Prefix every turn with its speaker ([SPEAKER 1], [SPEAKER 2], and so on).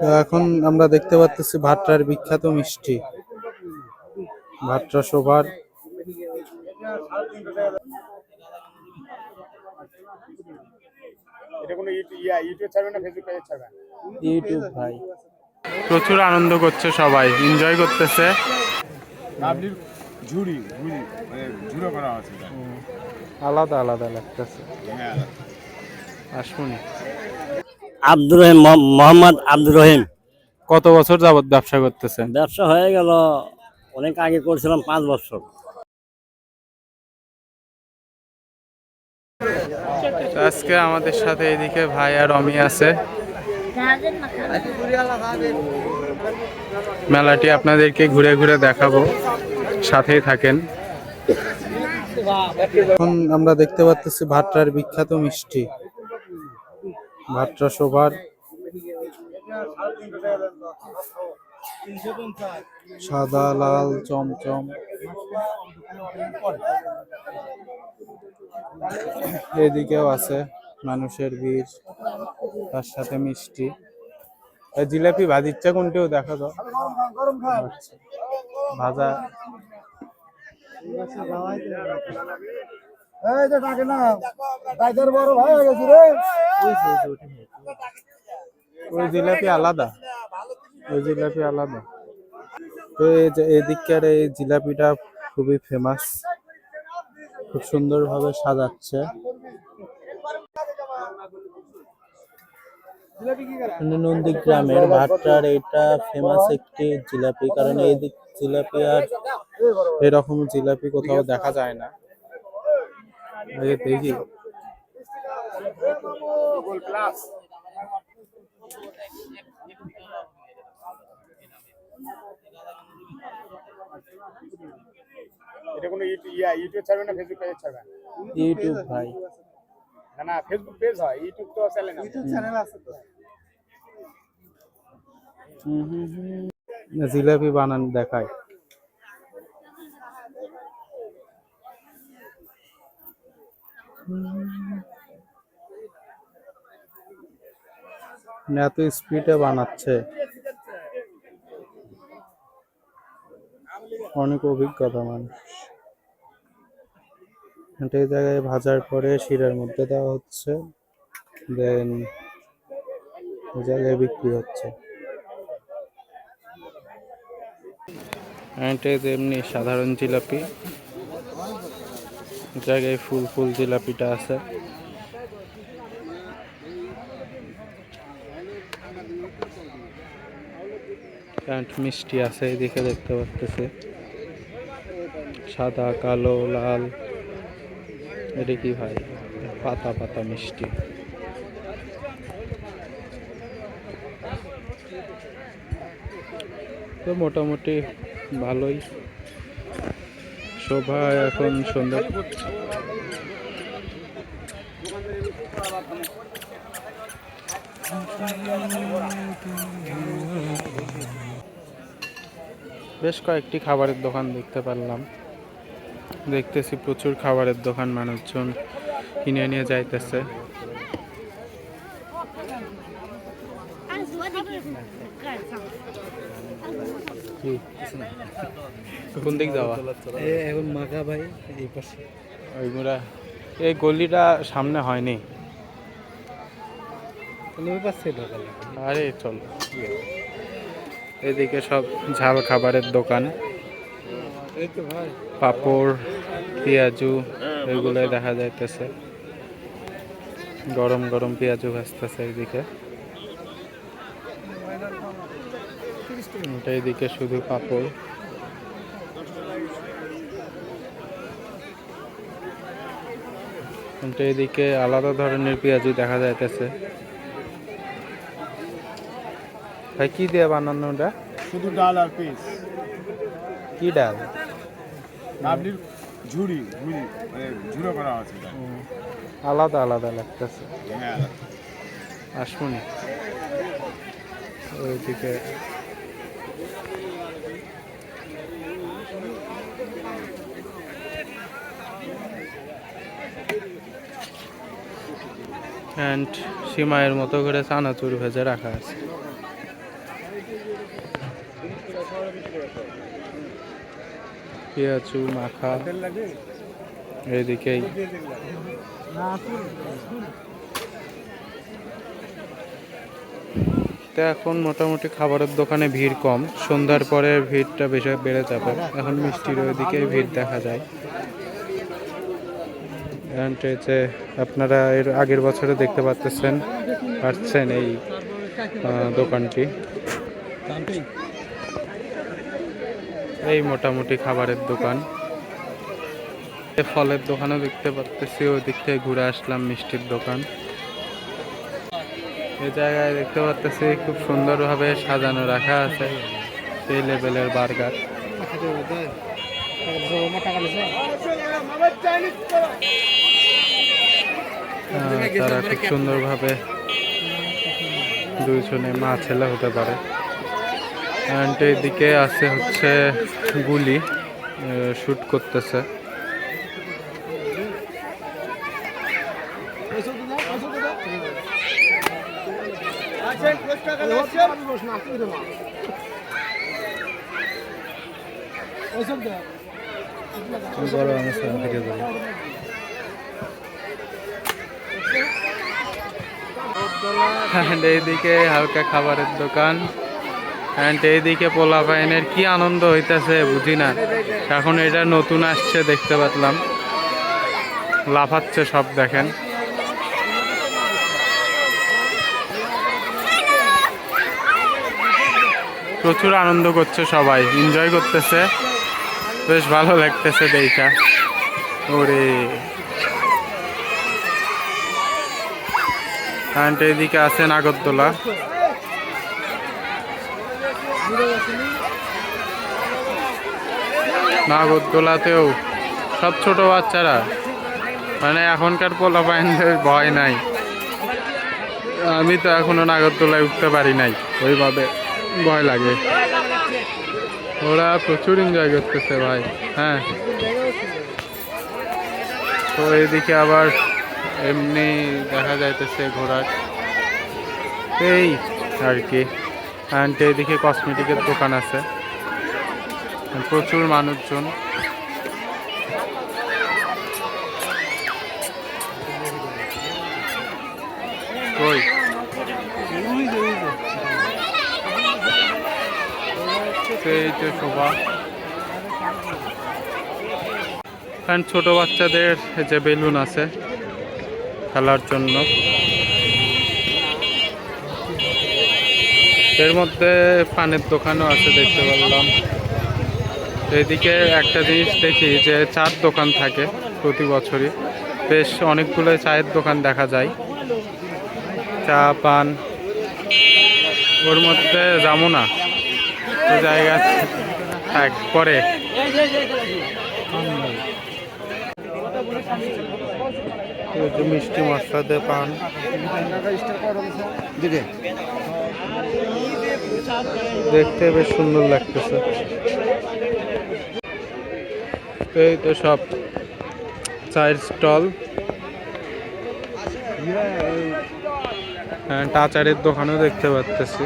[SPEAKER 1] তো এখন আমরা দেখতে পাচ্ছি ভাট্টার বিখ্যাত মিষ্টি।
[SPEAKER 2] ইউটিউব ছাড়বে
[SPEAKER 1] ইউটিউব ভাই।
[SPEAKER 3] প্রচুর আনন্দ করছে সবাই এনজয় করতেছে।
[SPEAKER 2] ঝুড়ি ঝুড়ি মানে ঝুড়ো করা আছে।
[SPEAKER 1] আলাদা আলাদা লাগতেছে।
[SPEAKER 2] হ্যাঁ
[SPEAKER 1] আসুনি
[SPEAKER 4] আব্দুর রহিম মহ- মোহাম্মদ আব্দুর রহিম।
[SPEAKER 1] কত বছর যাবত ব্যবসা করতেছেন?
[SPEAKER 4] ব্যবসা হয়ে গেল অনেক আগে করছিলাম পাঁচ বছর।
[SPEAKER 1] আজকে আমাদের সাথে এদিকে ভাই আর অমি আছে। মেলাটি আপনাদেরকে ঘুরে ঘুরে দেখাবো। সাথেই থাকেন। এখন আমরা দেখতে পাচ্ছি ভাট্টার বিখ্যাত মিষ্টি। ভাট্টা শোভার সাদা, লাল, চমচম। এদিকেও আছে মানুষের ভিড়, তার সাথে মিষ্টি। জিলাপি ভাজিচ্ছা কোনটিও দেখা আচ্ছা। ভাজা।
[SPEAKER 2] এই যে না বড় ভাই হয়ে গেছে রে।
[SPEAKER 1] ওই জিলাপি আলাদা। ওই জিলাপি আলাদা। তো এদিককার এই জিলাপিটা খুবই ফেমাস খুব সুন্দরভাবে সাজাচ্ছে। নন্দীগ্রামের ভাট্টার এটা ফেমাস একটি জিলাপি। কারণ এই দিক জিলাপি আর এরকম জিলাপি কোথাও দেখা যায় না। আগে দেখি
[SPEAKER 2] এটা কোনো ইউটিউব ইয়া ইউটিউব ছাড়বে না ফেসবুক পেজে ছাড়বে?
[SPEAKER 1] ইউটিউব ভাই।
[SPEAKER 2] না না ফেসবুক পেজ হয় ইউটিউব তো চ্যানেল ইউটিউব চ্যানেল আছে তো।
[SPEAKER 1] জিলাপি বানান দেখায়। এত স্পিডে বানাচ্ছে। অনেক অভিজ্ঞতা মানুষ। এই জায়গায় ভাজার পরে শিরার মধ্যে দেওয়া হচ্ছে। দেন এই জায়গায় বিক্রি হচ্ছে। এমনি সাধারণ জিলাপি। জায়গায় ফুল ফুল জিলাপিটা আছে। প্যান্ট মিষ্টি আছে, এদিকে দেখতে পাচ্তেছে সাদা, কালো, লাল। এটা কি ভাই? পাতা পাতা মিষ্টি। তো মোটামুটি ভালোই। শোভা এখন সুন্দর বেশ কয়েকটি খাবারের দোকান দেখতে পারলাম। দেখতেছি প্রচুর খাবারের দোকান মানুষজন কিনে নিয়ে যাইতেছে। কোন দিক যাওয়া?
[SPEAKER 4] এখন মাখা ভাই এই পাশে।
[SPEAKER 1] ওইগুলা এই গলিটা সামনে হয়নি। আরে চল। এদিকে সব ঝাল খাবারের দোকান। পাপড়, পেঁয়াজু, এগুলোই দেখা যাইতেছে। গরম গরম পেঁয়াজু ভাজতেছে এইদিকে এটা এদিকে শুধু পাপড়। এদিকে আলাদা ধরনের পেঁয়াজু দেখা যাইতেছে। ভাই কি দিয়ে বানানো ওটা?
[SPEAKER 2] শুধু ডাল আর পিস
[SPEAKER 1] কি ডাল?
[SPEAKER 2] কাবলির ঝুড়ি ঝুড়ি মানে ঝুড়ো করা আছে
[SPEAKER 1] আলাদা আলাদা লাগতেছে।
[SPEAKER 2] হ্যাঁ।
[SPEAKER 1] আসুনি ওইদিকে। অ্যান্ড সিমাইয়ের মতো করে চানাচুর ভেজে রাখা আছে। পেঁয়াজু মাখা। এদিকেই। তো এখন মোটামুটি খাবারের দোকানে ভিড় কম। সন্ধ্যার পরে ভিড়টা বেশি বেড়ে যাবে। এখন মিষ্টির ওইদিকে ভিড় দেখা যায়। যে আপনারা এর আগের বছরে দেখতে পাচ্ছেন পাচ্ছেন এই দোকানটি। এই মোটামুটি খাবারের দোকান। ফলের দোকানও দেখতে পাচ্ছি ওই দিক থেকে ঘুরে আসলাম মিষ্টির দোকান। এই জায়গায় দেখতে পাচ্ছি খুব সুন্দরভাবে সাজানো রাখা আছে, সেই লেভেলের বার্গার। তারা খুব সুন্দরভাবে দুইজনে মা ছেলে হতে পারে। অ্যান্ড এদিকে আছে হচ্ছে গুলি শুট করতেছে। এইদিকে হালকা খাবারের দোকান। এইদিকে পোলা পাইনের কি আনন্দ হইতেছে বুঝি না। এখন এটা নতুন আসছে, দেখতে পাতলাম লাফাচ্ছে সব, দেখেন। প্রচুর আনন্দ করছে সবাই এনজয় করতেছে। বেশ ভালো লাগতেছে দেখা। ওরে। এইদিকে আছে নাগরদোলা নাগরদোলাতেও সব ছোট বাচ্চারা। মানে এখনকার পোলা পাইনদের ভয় নাই। আমি তো এখনও নাগরদোলায় উঠতে পারি নাই। ওইভাবে ভয় লাগে। ওরা প্রচুর এনজয় করতেছে ভাই। হ্যাঁ। তো এদিকে আবার এমনি দেখা যাইতেছে ঘোড়ার। এই আর কি। অ্যান্ড এইদিকে কসমেটিকের দোকান আছে। প্রচুর মানুষজন। কারণ ছোট বাচ্চাদের যে বেলুন আছে, খেলার জন্য। এর মধ্যে পানের দোকানও আছে, দেখতে পারলাম। এদিকে একটা জিনিস দেখি যে চার দোকান থাকে প্রতি বছরই। বেশ অনেকগুলো চায়ের দোকান দেখা যায়। চা, পান। ওর মধ্যে যাব না। জায়গা থাক পরে। যে মিষ্টি মশলাতে পান। দেখতে বেশ সুন্দর লাগতেছে। এই তো সব চায়ের স্টল। হ্যাঁ আচারের দোকানও দেখতে পাচ্তেছি